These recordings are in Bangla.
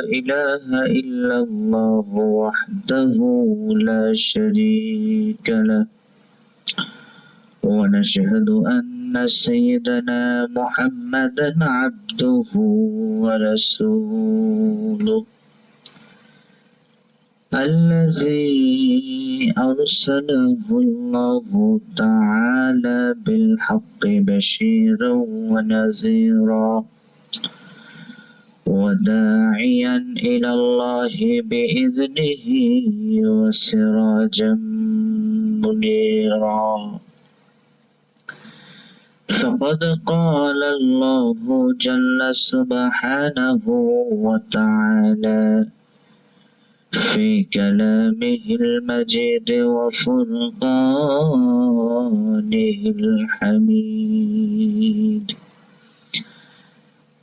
إله إلا الله وحده لا شريك له. ونشهد أن سيدنا محمدا عبده ورسوله. الذي أرسله الله تعالى بالحق بشيرا ونذيرا. وداعيا إلى الله بإذنه وسراجا منيرا. فقد قال الله جل سبحانه وتعالى في كلامه المجيد وفرقانه الحميد.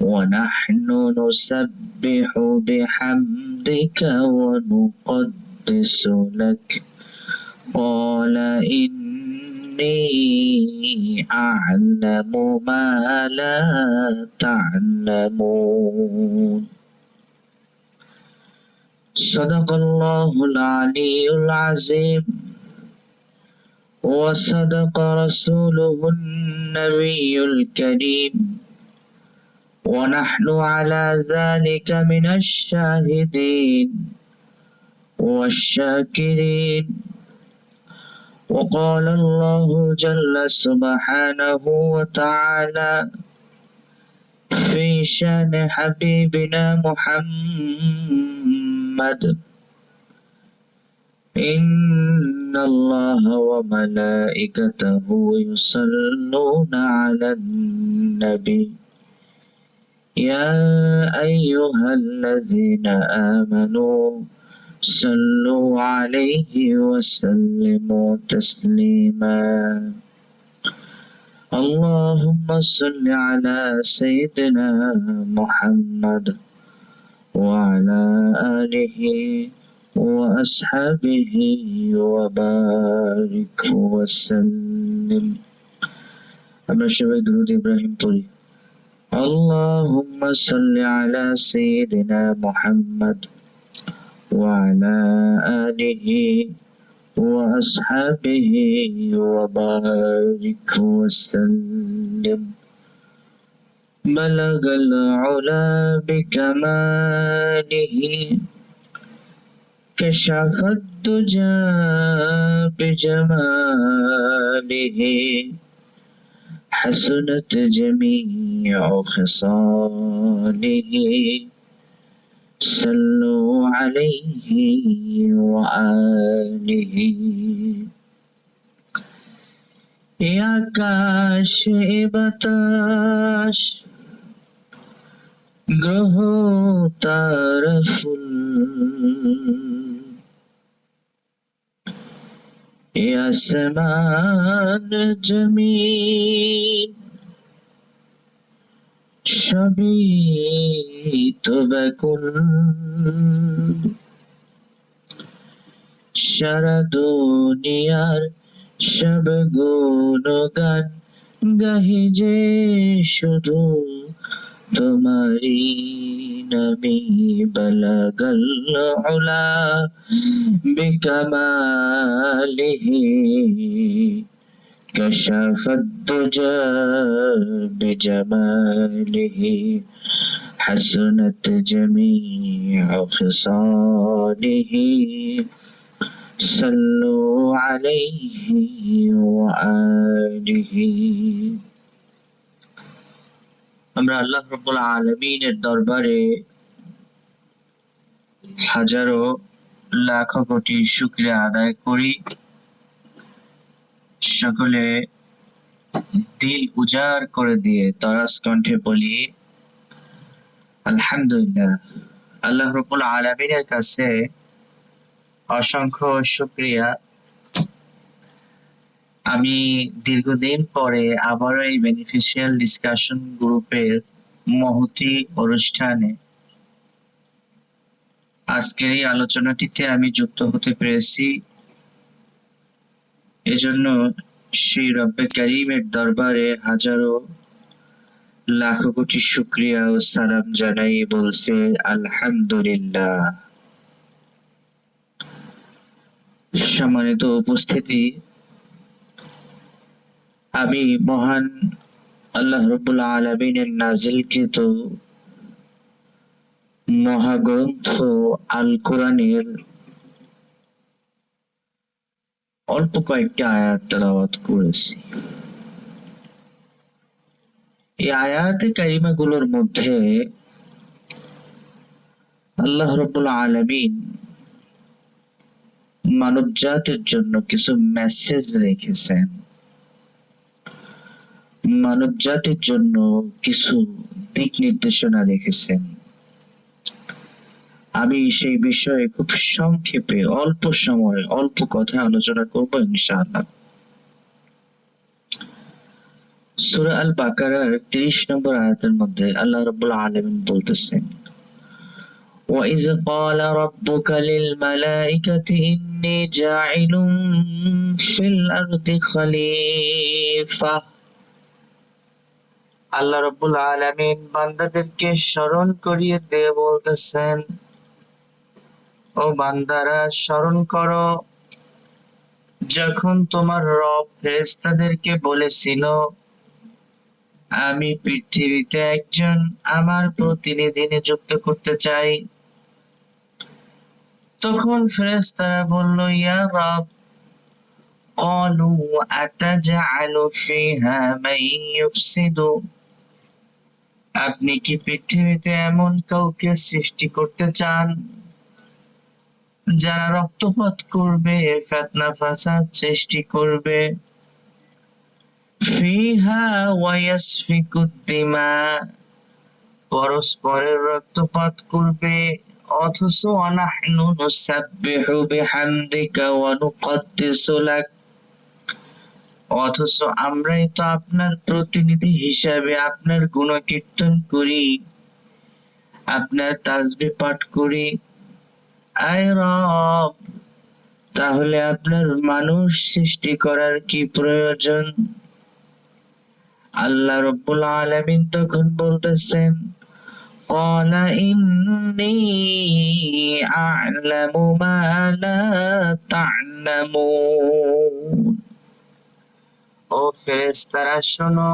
ونحن نسبح بحمدك ونقدس لك. قال إني أعلم ما لا تعلمون. صدق الله العلي العظيم. وصدق رسوله النبي الكريم. ونحن على ذلك من الشاهدين والشاكرين. وقال الله جل سبحانه وتعالى في شأن حبيبنا محمد إن الله وملائكته يصلون على النبي. يا أيها الذين آمنوا صلوا عليه وسلموا تسليما اللهم صل على سيدنا محمد وعلى آله وأصحابه وبارك وسلم আমরা সবাই درود إبراهيم পড়ি اللهم صل على سيدنا محمد وعلى آله وأصحابه وبارك وسلم. بلغ العلا بكماله. كشف الدجى بجماله. حسنت جميع خصاله صلوا عليه وآله আকাশ এ বাতাস গ্রহ তার ফুল এ আসমান জমিন সবই তো ব্যাকুল সারা দুনিয়ার সব গুণগান গাহি যে শুধু تمري نبي بلغ العلا بكماله. كشف الدجى بجماله. حسنت جميع خصاله. صلوا عليه وآله. আমরা আল্লাহ রব্বুল আলমিনের দরবারে হাজারো লাখ কোটি শুক্রিয়া আদায় করি। সকলে দিল উজাড় করে দিয়ে তরাস কণ্ঠে বলি, আলহামদুলিল্লাহ, আল্লাহ রবুল আলমিনের কাছে অসংখ্য শুক্রিয়া আমি দীর্ঘদিন পরে আবারও এই বেনিফিশিয়াল ডিসকাশন গ্রুপের মহতি অনুষ্ঠানে আজকের এই আলোচনাটিতে আমি যুক্ত হতে পেরেছি। এজন্য সেই রব্বে করিমের দরবারে হাজারো লাখ কোটি শুক্রিয়া ও সালাম জানাই বলছে, আলহামদুলিল্লাহ। সম্মানিত উপস্থিতি আমি মহান আল্লাহ রবুল আলমিনের নাজিলকৃত মহাগ্রন্থ আল কোরআনের অল্প কয়েকটি আয়াত তেলাওয়াত করেছি এই আয়াতে কারিমাগুলোর মধ্যে আল্লাহ রবুল আলমিন মানব জাতির জন্য কিছু মেসেজ রেখেছেন মানব জাতির জন্য কিছু দিক নির্দেশনা রেখেছেন আমি সেই বিষয়ে খুব সংক্ষেপে অল্প সময়ে অল্প কথা আলোচনা করব ইনশাআল্লাহ সূরা আল বাকারার 30 নম্বর আয়াতের মধ্যে আল্লাহ রাব্বুল আলামিন বলতেছেন وَإِذْ قَالَ رَبُّكَ لِلْمَلَائِكَةِ إِنِّي جَاعِلٌ فِي الْأَرْضِ خَلِيفَةً আল্লাহ রাব্বুল আলামিন বান্দাদেরকে স্মরণ করিয়ে দিয়ে বলতেছেন ও বান্দারা স্মরণ করো যখন তোমার রব ফেরেশতাদেরকে বলেছিল আমি পৃথিবীতে একজন আমার প্রতিনিধি নিযুক্ত করতে চাই তখন ফেরেশতারা বলল ইয়া রব قالوا أتجعل فيها من يفسد আপনি কি পৃথিবীতে এমন কাউকে সৃষ্টি করতে চান যারা রক্তপাত করবে, ফেতনা ফাসাদ সৃষ্টি করবে? পরস্পরের রক্তপাত করবে, অথচ অনাহনু নুসাব্বিহু বিহামদিকা ওয়া নুকদ্দিসু লাক। অথচ আমরাই তো আপনার প্রতিনিধি হিসাবে আপনার গুণকীর্তন করি আপনার তাজবি পাঠ করি আয় রব তাহলে আপনার মানুষ সৃষ্টি করার কি প্রয়োজন আল্লাহ রব্বুল আলামিন তখন বলতেছেন قال إني أعلم ما لا تعلمون ও ফেরেশতারা, শোনো,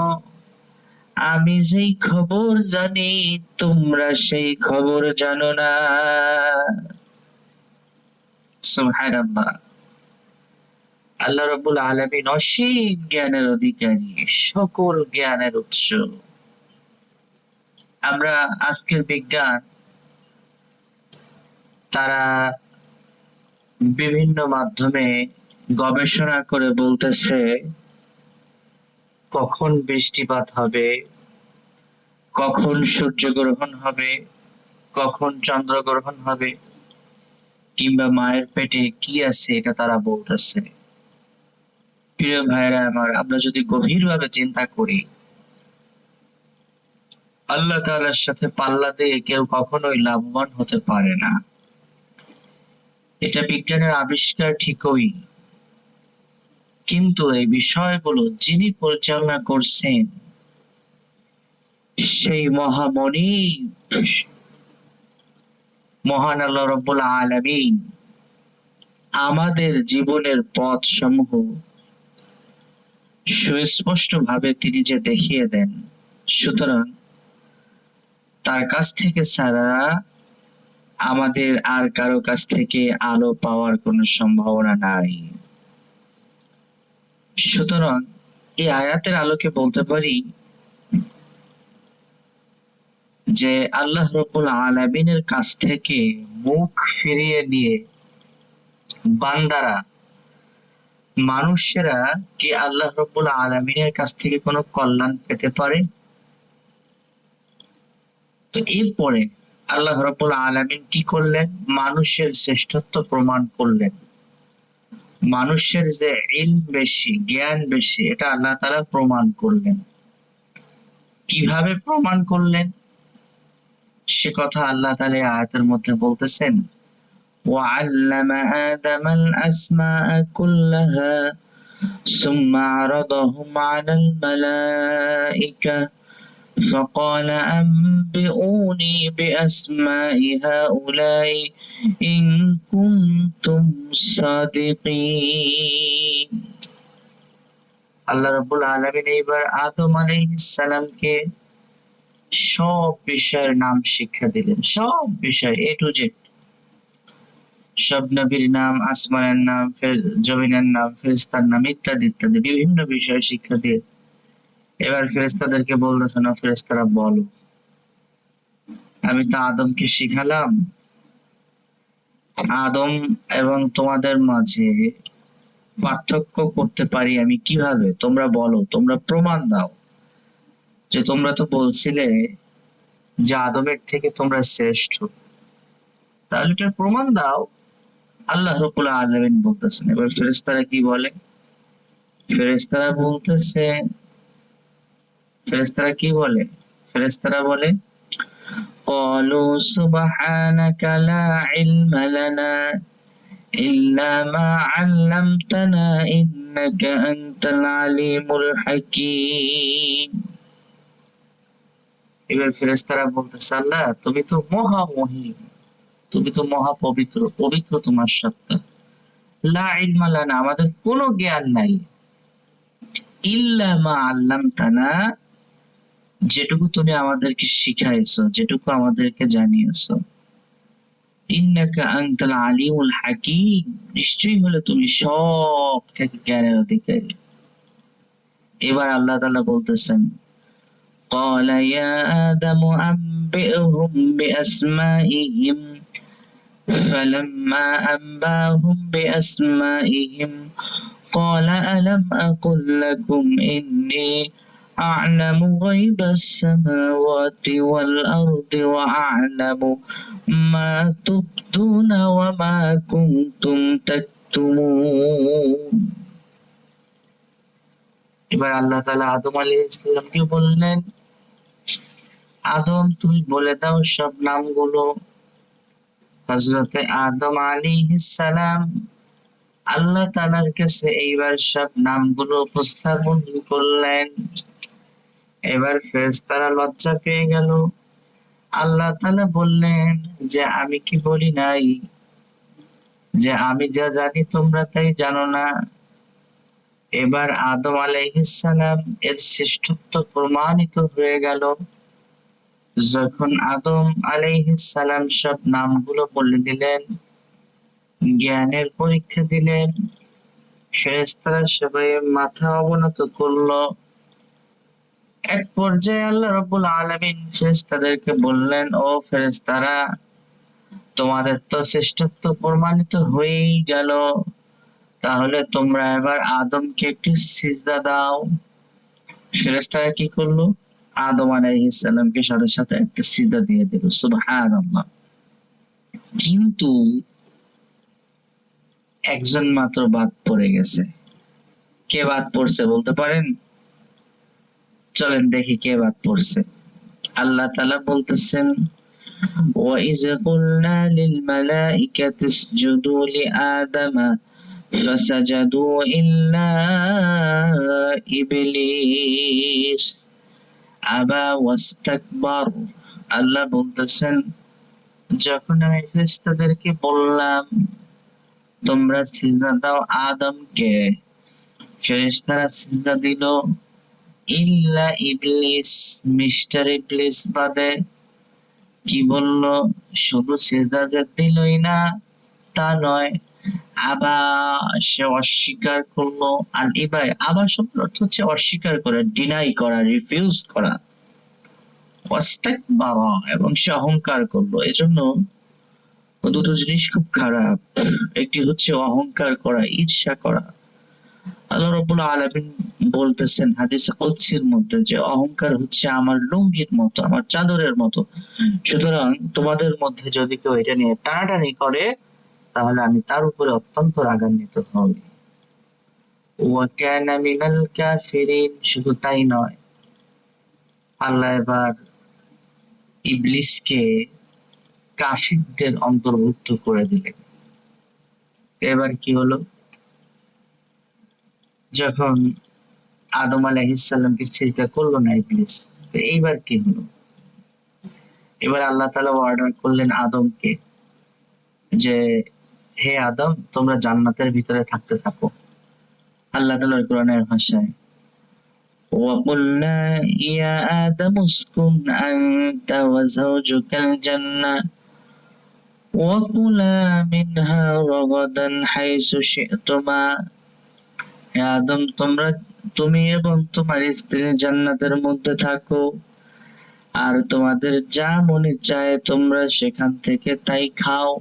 আমি যেই খবর জানি, তোমরা সেই খবর জানো না। আল্লাহ রাব্বুল আলামিন অসীম জ্ঞানের অধিকারী, সকল জ্ঞানের উৎস। আমরা আজকের বিজ্ঞান, তারা বিভিন্ন মাধ্যমে গবেষণা করে বলতেছে কখন বৃষ্টিপাত হবে? কখন সূর্যগ্রহণ হবে? কখন চন্দ্রগ্রহণ হবে? কিংবা মায়ের পেটে কি আছে এটা তারা বলতেছে। প্রিয় ভাইরা আমার, আমরা যদি গভীরভাবে চিন্তা করি, আল্লাহ তাআলার সাথে পাল্লা দিয়ে কেউ কখনোই লাভবান হতে পারে না। এটা বিজ্ঞানের আবিষ্কার ঠিকই। কিন্তু এই বিষয়গুলো যিনি পরিচালনা করছেন, সেই মহামণি মহান আল্লাহ রব্বুল আলামিন আমাদের জীবনের পথ সমূহ সুস্পষ্ট ভাবে তিনি যে দেখিয়ে দেন, সুতরাং তার কাছ থেকে ছাড়া আমাদের আর কারও কাছ থেকে আলো পাওয়ার কোনো সম্ভাবনা নাই। সুতরাং এই আয়াতের আলোকে বলতে পারি যে আল্লাহ রব্বুল আলামিনের কাছ থেকে মুখ ফিরিয়ে নিয়ে বান্দারা, মানুষেরা কি আল্লাহ রব্বুল আলামিনের কাছ থেকে কোনো কল্যাণ পেতে পারে? তো এরপরে আল্লাহ রব্বুল আলামিন কি করলেন? মানুষের শ্রেষ্ঠত্ব প্রমাণ করলেন। মানুষের যে ইলম বেশি জ্ঞান বেশি এটা আল্লাহ তাআলা প্রমাণ করলেন কিভাবে প্রমাণ করলেন সে কথা আল্লাহ তাআলা এই আয়াতের মধ্যে বলতেছেন وعلم آدم الأسماء كلها ثم عرضهم على الملائكة فقال أنبئوني بأسماء هؤلاء إن كنتم صادقين আল্লাহ রাব্বুল আলামিন এইবার আদম আলাইহিস সালামকে সব বিষয়ের নাম শিক্ষা দিলেন সব বিষয় এ টু জেড সব নবীর নাম আসমানের নাম ফের- জমিনের নাম ফেরেস্তার নাম ইত্যাদি ইত্যাদি বিভিন্ন বিষয়ে শিক্ষা দিয়ে এবার ফেরেস্তাদেরকে বলতেছে, না ফেরেস্তারা বলো। আমি তো আদমকে শিখালাম। আদম এবং তোমাদের মাঝে পার্থক্য করতে পারি আমি কীভাবে? তোমরা বলো, তোমরা প্রমাণ দাও যে তোমরা তো বলছিলে যে আদমের থেকে তোমরা শ্রেষ্ঠ। তাহলে এটার প্রমাণ দাও। আল্লাহ রকুল আলমিন বলতেছেন। এবার ফেরেস্তারা কি বলে? ফেরেস্তারা বলতেছে ফেরেস্তারা কি বলে ফেরেস্তারা বলে قالوا سبحانك لا علم لنا إلا ما علمتنا إنك أنت العليم الحكيم এবার ফেরেস্তারা বলতেছে আল্লাহ তুমি তো মহামহিম তুমি তো মহা পবিত্র পবিত্র তোমার সত্তা লা ইলমা লানা আমাদের কোনো জ্ঞান নাই ইল্লা মা আল্লামতানা যেটুকু তুমি আমাদেরকে শিখাইছো যেটুকু আমাদেরকে জানিয়েছো ইন্নাকা আনতাল আলিমুল হাকিম নিশ্চয়ই হলে তুমি সব থেকে জ্ঞানের অধিকারী এবার আল্লাহ তাআলা বলতেছেন قال يا آدم أنبئهم بأسمائهم فلما أنباهم بأسمائهم قال ألم أقل لكم إني أعلم غيب السماوات والأرض وأعلم ما تبدون وما كنتم تكتمون এবার আল্লাহ তাআলা আদম আলাইহিস সালামকে বললেন আদম তুমি বলে দাও সব নামগুলো হযরতে আদম আলাইহিস সালাম আল্লাহ তাআলার কাছে এইবার সব নামগুলো উপস্থাপন করলেন। এবার ফেরেশতারা লজ্জা পেয়ে গেল। আল্লাহ তাআলা বললেন, যে আমি কি বলি নাই? যে আমি যা জানি তোমরা তাই জানো না? এবার আদম আলাইহিস সালাম এর শ্রেষ্ঠত্ব প্রমাণিত হয়ে গেল। যখন আদম আলাইহিস সালাম সব নামগুলো বলে দিলেন জ্ঞানের পরীক্ষা দিলেন ফেরেশতারা সবাই মাথা অবনত করল। এক পর্যায়ে আল্লাহ রব্বুল আলামিন ফেরেশতাদেরকে বললেন, ও ফেরেশতারা, তোমাদের তো শ্রেষ্ঠত্ব প্রমাণিত হয়েই গেল। তাহলে তোমরা এবার আদমকে একটি সিজদা দাও। ফেরেশতারা কি করল? আদম আলাইহিস সালামকে সাথে সাথে একটা সিজদা দিয়ে দিল। সুবহানাল্লাহ। কিন্তু একজন মাত্র বাদ পড়ে গেছে কে বাদ পড়ছে বলতে পারেন চলেন দেখি কে বাদ পড়ছে আল্লাহ তাআলা বলতেছেন وَإِذْ قُلْنَا لِلْمَلَائِكَةِ اسْجُدُوا لِآدَمَ فَسَجَدُوا إِلَّا إِبْلِيسَ أَبَى وَاسْتَكْبَرَ আল্লাহ বলতেছেন যখন আমি ফেরেশতাদেরকে বললাম তোমরা সিজদা দাও আদমকে। ফেরেশতারা সিজদা দিল। ইল্লা ইবলিস, মিস্টার ইবলিস বাদে। কি বলল? শুধু সিজদা দিলই না, তা নয় আবার সে অস্বীকার করল। আর এবার আবার শব্দ অর্থ হচ্ছে অস্বীকার করা ডিনাই করা রিফিউজ করা। বাবা, এবং সে অহংকার করল। এজন্য দুটো জিনিস, খুব খারাপ। একটি হচ্ছে অহংকার করা, ঈর্ষা করা। আল্লাহ রবুল আলমিন বলতেছেন হাদিসে কুদসির মধ্যে যে অহংকার হচ্ছে আমার লুঙ্গির মতো, আমার চাদরের মতো। সুতরাং তোমাদের মধ্যে যদি কেউ এটা নিয়ে টানাটানি করে, তাহলে আমি তার উপরে অত্যন্ত রাগান্বিত হই। ওয়াকানা মিনাল কাফিরিন, শুধু তাই নয়। আল্লাহ এবার ইবলিসকে কাফিরদের অন্তর্ভুক্ত করে দিলেন এবার কি হলো যখন আদম আলাইহিসসালামকে সিজদা করলো না ইবলিস তো এইবার কি হলো এবার আল্লাহ তাআলা অর্ডার করলেন আদমকে যে হে আদম তোমরা জান্নাতের ভিতরে থাকতে থাকো আল্লাহ তাআলার কোরআনের ভাষায় وقلنا يا آدم اسكن أنت وزوجك الجنة وكلا منها رغدا حيث شئتما হে আদম তোমরা তুমি এবং তোমার স্ত্রী জান্নাতের মধ্যে থাকো আর তোমাদের যা মনে চায় তোমরা সেখান থেকে তাই খাও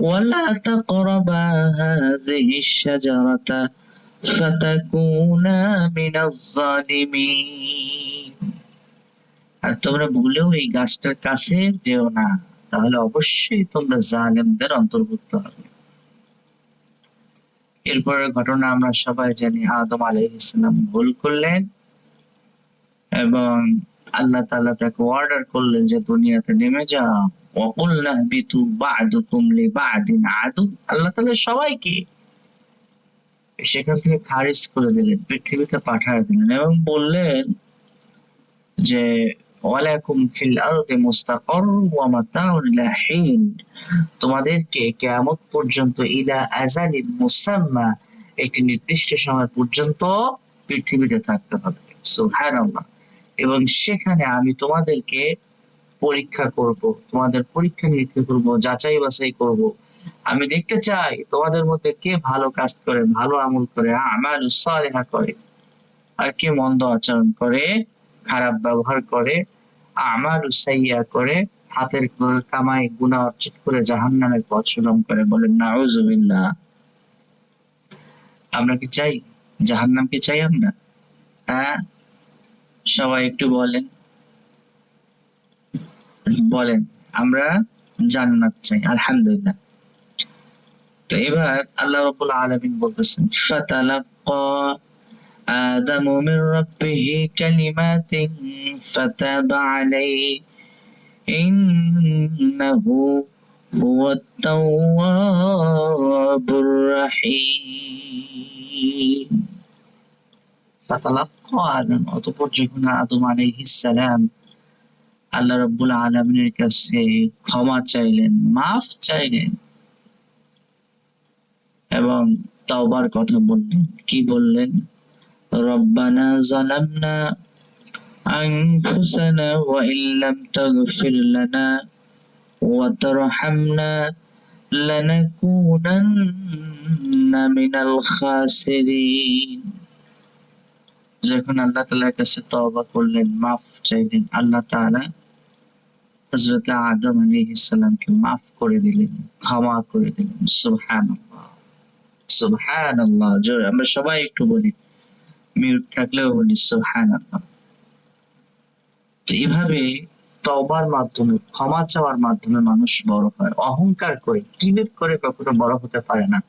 ولا تقربا هذه الشجرة فتكونا من الظالمين আর তোমরা ভুলেও এই গাছটার কাছে যেও না তাহলে অবশ্যই তোমরা জালেমদের অন্তর্ভুক্ত হবে। এরপর ঘটনা আমরা সবাই জানি, আদম আলাইহিসাল্লাম ভুল করলেন এবং আল্লাহ তাআলা তাকে অর্ডার করলেন যে, দুনিয়াতে নেমে যাও। অকুল নাহবিতু বাদুকুম লি বাদিন আদু। আল্লাহ তাআলা সবাইকে সেখান থেকে খারিজ করে দিলেন, পৃথিবীতে পাঠিয়ে দিলেন এবং বললেন যে ওয়ালাকুম ফিল আরদি মুস্তাকর ওয়া মাতাউন ইলা হিন তোমাদেরকে কিয়ামত পর্যন্ত ইলা আজালিন মুসাম্মা একটি নির্দিষ্ট সময় পর্যন্ত পৃথিবীতে থাকতে হবে। সুবহানাল্লাহ। এবং সেখানে আমি তোমাদেরকে পরীক্ষা করব, তোমাদের পরীক্ষা নিরীক্ষা করব, যাচাই বাছাই করব। আমি দেখতে চাই তোমাদের মধ্যে কে ভালো কাজ করে, ভালো আমল করে আমার সালেহা করে, আর কে মন্দ আচরণ করে, খারাপ ব্যবহার করে আমার সাইয়া করে হাতের কামাই গুণা অর্জিত করে জাহান্নামের পথ সুগম করে বলেন নাউজুবিল্লাহ আমরা কি চাই? জাহান্নাম কি চাই আমরা? হ্যাঁ? সবাই একটু বলেন। বলেন, আমরা জান্নাত চাই, আলহামদুলিল্লাহ। তো এবার আল্লাহ রাব্বুল আলামিন বলতেছেন آدم من ربه كلمات فتاب عليه إنه هو التواب الرحيم فتلقى آدم অতঃপর যখন আদম আলাইহিস সালাম আল্লাহ রাব্বুল আলামিনের কাছে ক্ষমা চাইলেন মাফ চাইলেন এবং তাওবার কথা বললেন কি বললেন ربنا ظلمنا أنفسنا وإن لم تغفر لنا وترحمنا لنكونن من الخاسرين যখন আল্লাহ তাআলার কাছে তওবা করলেন মাফ চাইলেন আল্লাহ তাআলা হযরত আদম আলাইহিস সালামকে মাফ করে দিলেন ক্ষমা করে দিলেন সুবহানাল্লাহ সুবহানাল্লাহ জোরে আমরা সবাই একটু বলি মিউট থাকলেও বলি সুবহানাল্লাহ তো এভাবে তবার মাধ্যমে, ক্ষমা চাওয়ার মাধ্যমে মানুষ বড় হয়। অহংকার করে কিবির করে কখনো বড় হতে পারে না।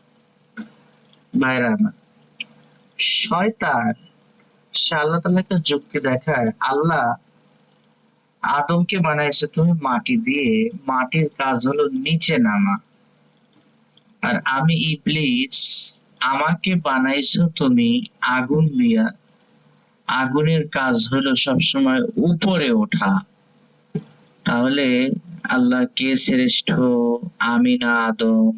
না শয়তান সে আল্লাহ তাআলা একটা যুক্তি দেখায়, আল্লাহ আদমকে বানাইছে তুমি মাটি দিয়ে, মাটির কাজ হলো নিচে নামা। আর আমি ইবলিস আমাকে বানাইছো তুমি আগুন দিয়া। আগুনের কাজ হলো সবসময় উপরে ওঠা। তাহলে আল্লাহ কে শ্রেষ্ঠ? আমি না আদম?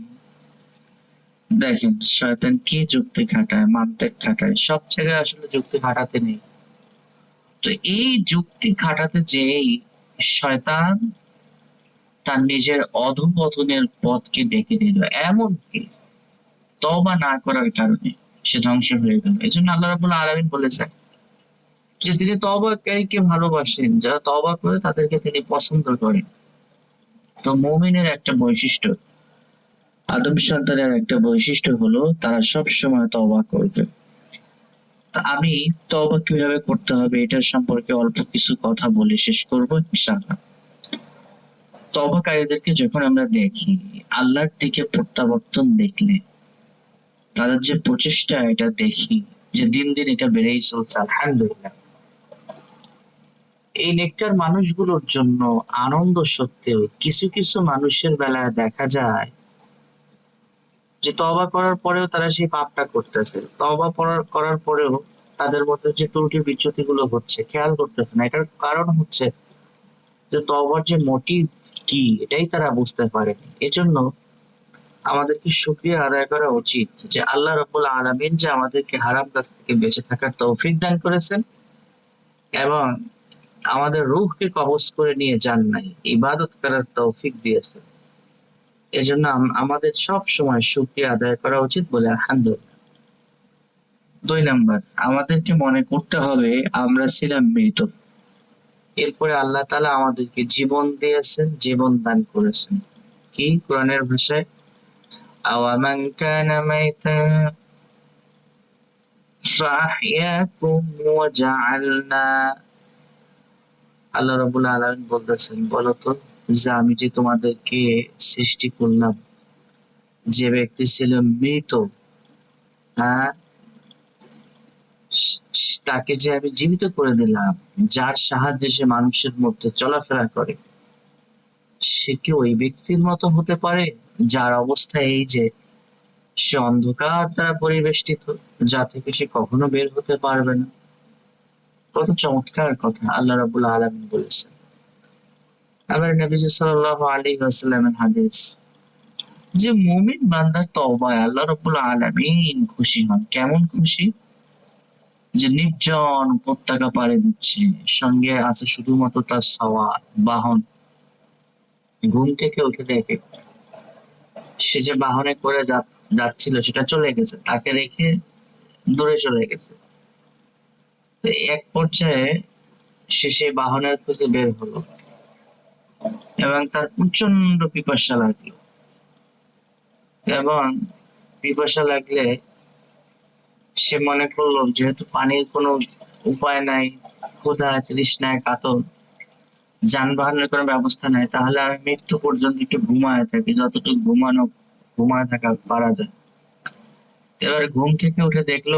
দেখেন, শয়তান কি যুক্তি খাটায় মানতে খাটায়, সব জায়গায় আসলে যুক্তি খাটাতে নেই। তো এই যুক্তি খাটাতে যেই শয়তান তার নিজের অধপতনের পথকে ডেকে দিল এমনকি তবা না করার কারণে সে ধ্বংস হয়ে গেল। এই জন্য আল্লাহ রাবুল আলমিন বলেছেন যে তিনি তবাকারীকে ভালোবাসেন, যারা তবা করে তাদেরকে তিনি পছন্দ করেন। তো মমিনের একটা বৈশিষ্ট্য, আদম সন্তানের একটা বৈশিষ্ট্য হলো তারা সব সময় তবা করবে। তা আমি তবা কীভাবে করতে হবে এটার সম্পর্কে অল্প কিছু কথা বলে শেষ করব তবাকারীদেরকে যখন আমরা দেখি, আল্লাহর দিকে প্রত্যাবর্তন দেখলে তাদের যে প্রচেষ্টা, এটা দেখি যে দিন দিন এটা বেড়েই চলছে, আলহামদুলিল্লাহ। এই নেককার মানুষগুলোর জন্য আনন্দ সত্ত্বেও কিছু কিছু মানুষের বেলায় দেখা যায় যে তবা করার পরেও তারা সেই পাপটা করতেছে। তবা করার পরেও তাদের মধ্যে যে ত্রুটি বিচ্যুতি গুলো হচ্ছে, খেয়াল করতেছে না। এটার কারণ হচ্ছে যে তবার যে মোটিভ কি, এটাই তারা বুঝতে পারেনি। এজন্য আমাদেরকে শুক্রিয়া আদায় করা উচিত যে আল্লাহ রব্বুল আলমিন যে আমাদেরকে হারাম কাছ থেকে বেঁচে থাকার তৌফিক দান করেছেন এবং আমাদের রূহকে কবজ করে নিয়ে যান নাই, ইবাদত করার তৌফিক দিয়েছেন। এজন্য আম- আমাদের সব সময় শুক্রিয়া আদায় করা উচিত বলে আলহামদুলিল্লাহ। দুই নাম্বার, আমাদেরকে মনে করতে হবে আমরা ছিলাম মৃত। এরপরে আল্লাহ তালা আমাদেরকে জীবন দিয়েছেন, জীবন দান করেছেন। কি? কোরআনের ভাষায় কানা মাইতান ফাহইয়াকুম ওয়া জাআলনা আল্লাহ রাব্বুল আলামিন বলতেছেন, বলো তো, যে আমি যে তোমাদেরকে সৃষ্টি করলাম, যে ব্যক্তি ছিল মৃত হ্যাঁ তাকে যে আমি জীবিত করে দিলাম, যার সাহায্যে সে মানুষের মধ্যে চলাফেরা করে, সে কি ওই ব্যক্তির মতো হতে পারে? যার অবস্থা এই যে, সে অন্ধকার দ্বারা পরিবেষ্টিত, যা থেকে সে কখনো বের হতে পারবে না। কত চমৎকার কথা আল্লাহ রাবুল আলমিন বলেছেন। আবার নবীজি সাল্লাল্লাহু আলাইহি ওয়াসাল্লামের হাদিস, যে মুমিন বান্দার তওবায় আল্লাহ রাব্বুল আলামিন খুশি হন। কেমন খুশি? যে নির্জন উপত্যকা পাড়ে দিচ্ছে, সঙ্গে আছে শুধুমাত্র তার সওয়ার বাহন। ঘুম থেকে উঠে দেখে সে যে বাহনে করে যাচ্ছিল, সেটা চলে গেছে। তাকে রেখে দূরে চলে গেছে। এক পর্যায়ে সে সেই বাহনের খুঁজে বের হলো এবং তার প্রচণ্ড পিপাসা লাগল। এবং পিপাসা লাগলে সে মনে করল, যেহেতু পানির কোনো উপায় নাই, ক্ষুধা, তৃষ্ণায়, কাতর যানবাহনের কোনো ব্যবস্থা নাই, তাহলে আমি মৃত্যু পর্যন্ত একটু ঘুমায় থাকি, যতটুকু ঘুমানো, ঘুমায় থাকা পারা যায়। এবার ঘুম থেকে উঠে দেখল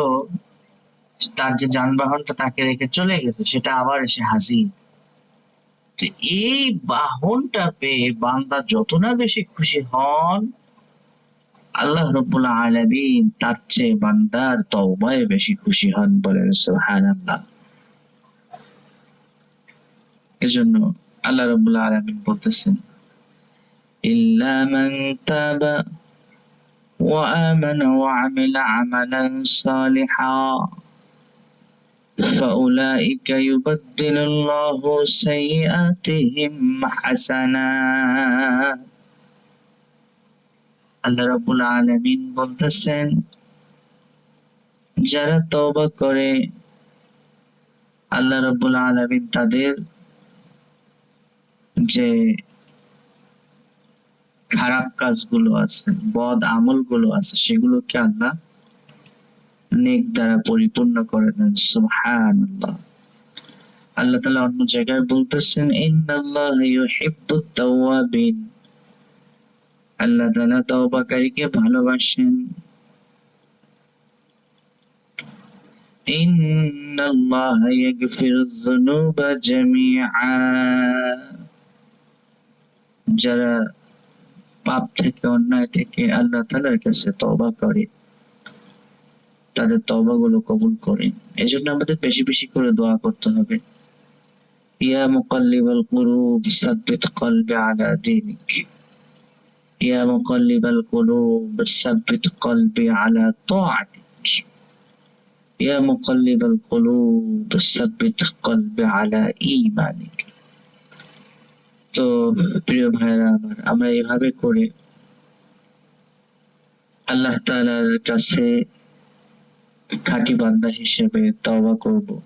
তার যে যানবাহনটা তাকে রেখে চলে গেছে, সেটা আবার এসে হাসি এই বাহনটা পেয়ে বান্দা যত না বেশি খুশি হন, আল্লাহ রব্বুল আলামিন তার চেয়ে বান্দার তওবায় বেশি খুশি হন বলেন সুবহানাল্লাহ। এজন্য আল্লাহ রব্বুল আলামিন বলতেছেন ইল্লা মান তাবা وآمن وعمل عملا صالحا فأولئك يبدل الله سيئاتهم حسنات আল্লাহ রাব্বুল আলামিন বলতেছেন যারা তওবা করে আল্লাহ রাব্বুল আলামিন তাদের যে খারাপ কাজগুলো আছে, বদ আমলগুলো আছে, সেগুলোকে আল্লাহ নেক দ্বারা পরিপূর্ণ করে দেন। সুবহানাল্লাহ। আল্লাহ তাআলা অন্য জায়গায় বলতেছেন আল্লাহ তওবাকারীকে ভালোবাসেন। ইন্নাল্লাহা ইয়াগফিরুয যুনুবা জামিআ। যারা পাপ থেকে, অন্যায় থেকে আল্লাহ তাআলার কাছে তওবা করে, তাদের তওবা গুলো কবুল করেন এজন্য আমাদের বেশি বেশি করে দোয়া করতে হবে। ইয়া মুকাল্লিবাল কুলুব, সাব্বিত কলবি আলা দীনিক। ইয়া মুকাল্লিবাল কুলুব, সাব্বিত কলবি আলা তাআতিক। ইয়া মুকাল্লিবাল কুলুব, সাব্বিত কলবি আলা ঈমানিক। তো, প্রিয় ভাইরা আমার, আমরা এভাবে করে আল্লাহ তাআলার কাছে খাঁটি বান্দা হিসেবে তওবা করব।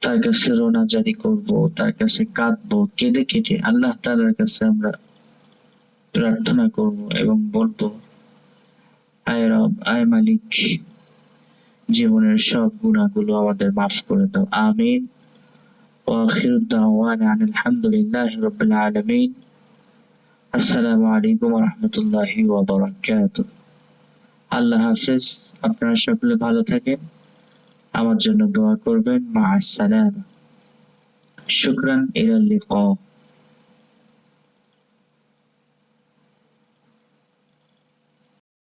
তার কাছে রোনা জারি করব, তার কাছে কাঁদবো, কেঁদে কেটে আল্লাহ তাআলার কাছে আমরা প্রার্থনা করব এবং বলব, আয় রব, আয় মালিক, জীবনের সব গুণাগুলো আমাদের মাফ করে দাও। আমিন। وآخر الدعوانا عن الحمد لله رب العالمين السلام عليكم ورحمة الله وبركاته আল্লাহ হাফেজ আপনারা সকলে ভালো থাকেন আমার জন্য দোয়া করবেন মা আসসালাম শুক্রান ইলাল লিকা